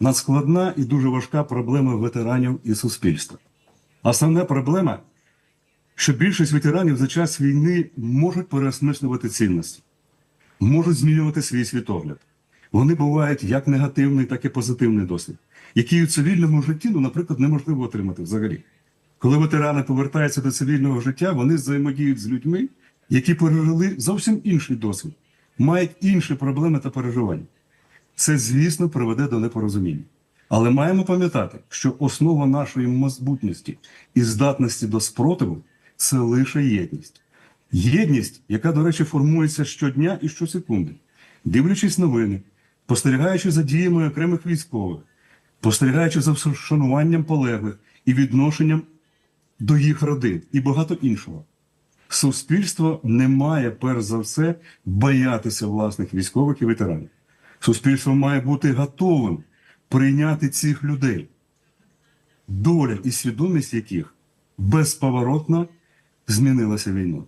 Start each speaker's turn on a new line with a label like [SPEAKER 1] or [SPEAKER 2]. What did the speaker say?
[SPEAKER 1] надскладна і дуже важка проблема ветеранів і суспільства. Основна проблема, що більшість ветеранів за час війни можуть переосмислювати цінності, можуть змінювати свій світогляд. Вони бувають як негативний, так і позитивний досвід, який у цивільному житті, ну, наприклад, неможливо отримати взагалі. Коли ветерани повертаються до цивільного життя, вони взаємодіють з людьми, які пережили зовсім інший досвід, мають інші проблеми та переживання. Це, звісно, приведе до непорозуміння. Але маємо пам'ятати, що основа нашої майбутності і здатності до спротиву це лише єдність. Єдність, яка, до речі, формується щодня і щосекунди, дивлячись новини, спостерігаючи за діями окремих військових, спостерігаючи за вшануванням полеглих і відношенням до їх родин і багато іншого. Суспільство не має, перш за все, боятися власних військових і ветеранів. Суспільство має бути готовим прийняти цих людей, доля і свідомість яких безповоротно змінилася війною.